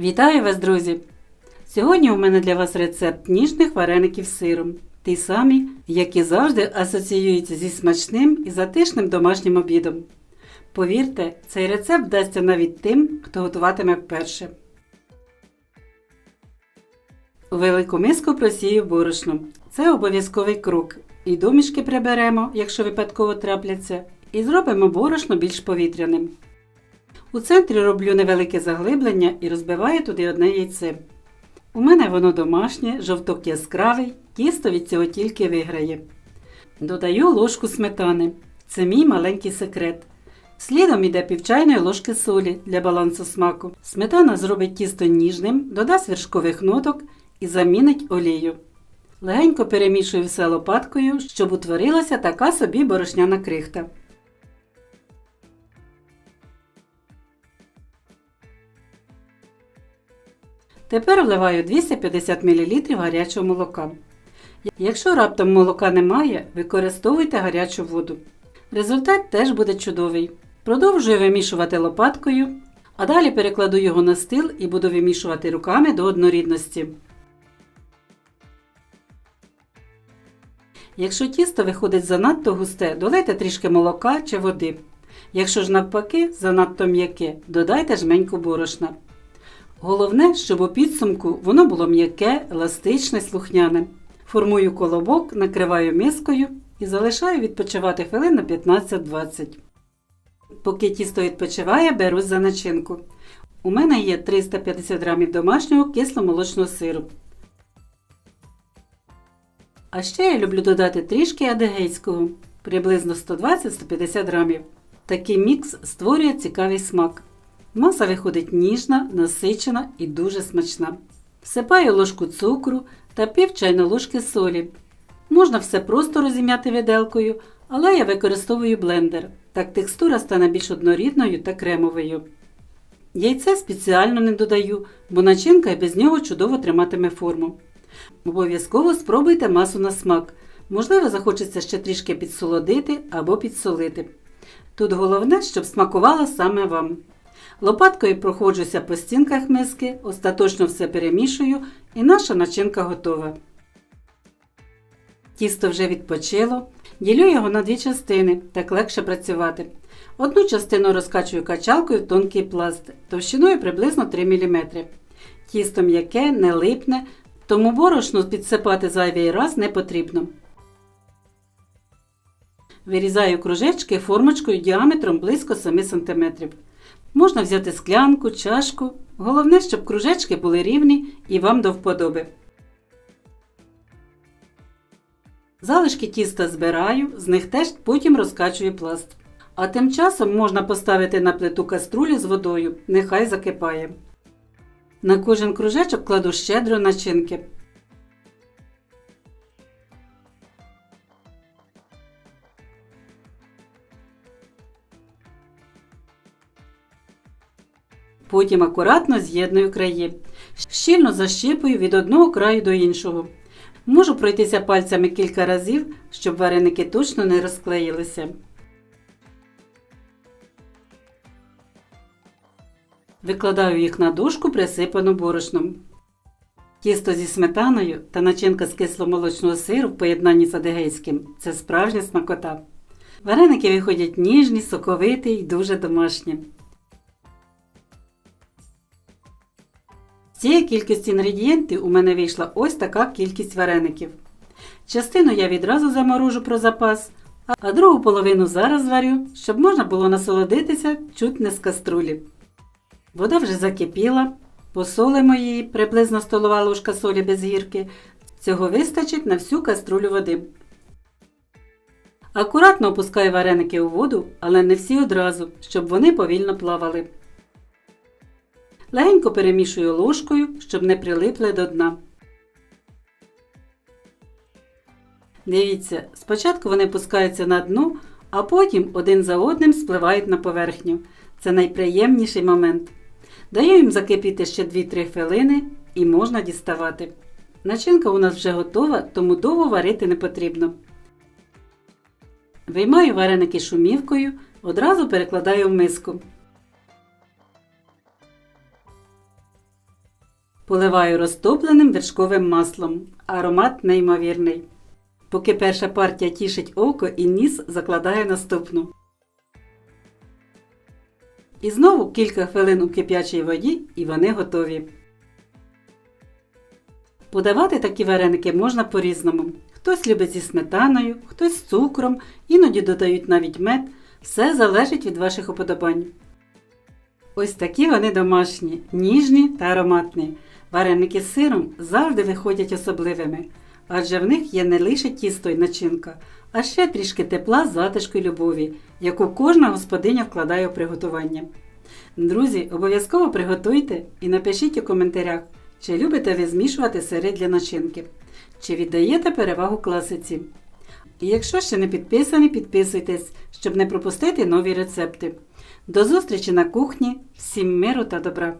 Вітаю вас, друзі! Сьогодні у мене для вас рецепт ніжних вареників з сиром. Ті самі, які завжди асоціюються зі смачним і затишним домашнім обідом. Повірте, цей рецепт вдасться навіть тим, хто готуватиме вперше. Велику миску просію борошно. Це обов'язковий крок. І домішки приберемо, якщо випадково трапляться, і зробимо борошно більш повітряним. У центрі роблю невелике заглиблення і розбиваю туди одне яйце. У мене воно домашнє, жовток яскравий, тісто від цього тільки виграє. Додаю ложку сметани. Це мій маленький секрет. Слідом іде півчайної ложки солі для балансу смаку. Сметана зробить тісто ніжним, додасть вершкових ноток і замінить олію. Легенько перемішую все лопаткою, щоб утворилася така собі борошняна крихта. Тепер вливаю 250 мл гарячого молока. Якщо раптом молока немає, використовуйте гарячу воду. Результат теж буде чудовий. Продовжую вимішувати лопаткою, а далі перекладу його на стіл і буду вимішувати руками до однорідності. Якщо тісто виходить занадто густе, долейте трішки молока чи води. Якщо ж навпаки занадто м'яке, додайте жменьку борошна. Головне, щоб у підсумку воно було м'яке, еластичне, слухняне. Формую колобок, накриваю мискою і залишаю відпочивати хвилин на 15-20. Поки тісто відпочиває, берусь за начинку. У мене є 350 г домашнього кисломолочного сиру. А ще я люблю додати трішки адегейського, приблизно 120-150 грамів. Такий мікс створює цікавий смак. Маса виходить ніжна, насичена і дуже смачна. Всипаю ложку цукру та пів чайної ложки солі. Можна все просто розім'яти виделкою, але я використовую блендер. Так текстура стане більш однорідною та кремовою. Яйце спеціально не додаю, бо начинка і без нього чудово триматиме форму. Обов'язково спробуйте масу на смак. Можливо, захочеться ще трішки підсолодити або підсолити. Тут головне, щоб смакувало саме вам. Лопаткою проходжуся по стінках миски, остаточно все перемішую і наша начинка готова. Тісто вже відпочило. Ділю його на дві частини, так легше працювати. Одну частину розкачую качалкою в тонкий пласт товщиною приблизно 3 мм. Тісто м'яке, не липне, тому борошно підсипати зайвий раз не потрібно. Вирізаю кружечки формочкою діаметром близько 7 см. Можна взяти склянку, чашку. Головне, щоб кружечки були рівні і вам до вподоби. Залишки тіста збираю, з них теж потім розкачую пласт. А тим часом можна поставити на плиту каструлю з водою, нехай закипає. На кожен кружечок кладу щедро начинки. Потім акуратно з'єдную краї. Щільно защіпую від одного краю до іншого. Можу пройтися пальцями кілька разів, щоб вареники точно не розклеїлися. Викладаю їх на дошку, присипану борошном. Тісто зі сметаною та начинка з кисломолочного сиру в поєднанні з адегейським це справжня смакота. Вареники виходять ніжні, соковиті і дуже домашні. Цієї кількості інгредієнтів у мене вийшла ось така кількість вареників. Частину я відразу заморожу про запас, а другу половину зараз зварю, щоб можна було насолодитися чуть не з каструлі. Вода вже закипіла, посолимо її приблизно столова ложка солі без гірки. Цього вистачить на всю каструлю води. Акуратно опускаю вареники у воду, але не всі одразу, щоб вони повільно плавали. Легенько перемішую ложкою, щоб не прилипли до дна. Дивіться, спочатку вони пускаються на дно, а потім один за одним спливають на поверхню. Це найприємніший момент. Даю їм закипіти ще 2-3 хвилини і можна діставати. Начинка у нас вже готова, тому довго варити не потрібно. Виймаю вареники шумівкою, одразу перекладаю в миску. Поливаю розтопленим вершковим маслом. Аромат неймовірний. Поки перша партія тішить око і ніс, закладаю наступну. І знову кілька хвилин у кип'ячій воді, і вони готові. Подавати такі вареники можна по-різному. Хтось любить зі сметаною, хтось з цукром, іноді додають навіть мед. Все залежить від ваших уподобань. Ось такі вони домашні, ніжні та ароматні. Вареники з сиром завжди виходять особливими, адже в них є не лише тісто й начинка, а ще трішки тепла, затишку й любові, яку кожна господиня вкладає у приготування. Друзі, обов'язково приготуйте і напишіть у коментарях, чи любите ви змішувати сири для начинки, чи віддаєте перевагу класиці. І якщо ще не підписані, підписуйтесь, щоб не пропустити нові рецепти. До зустрічі на кухні, всім миру та добра!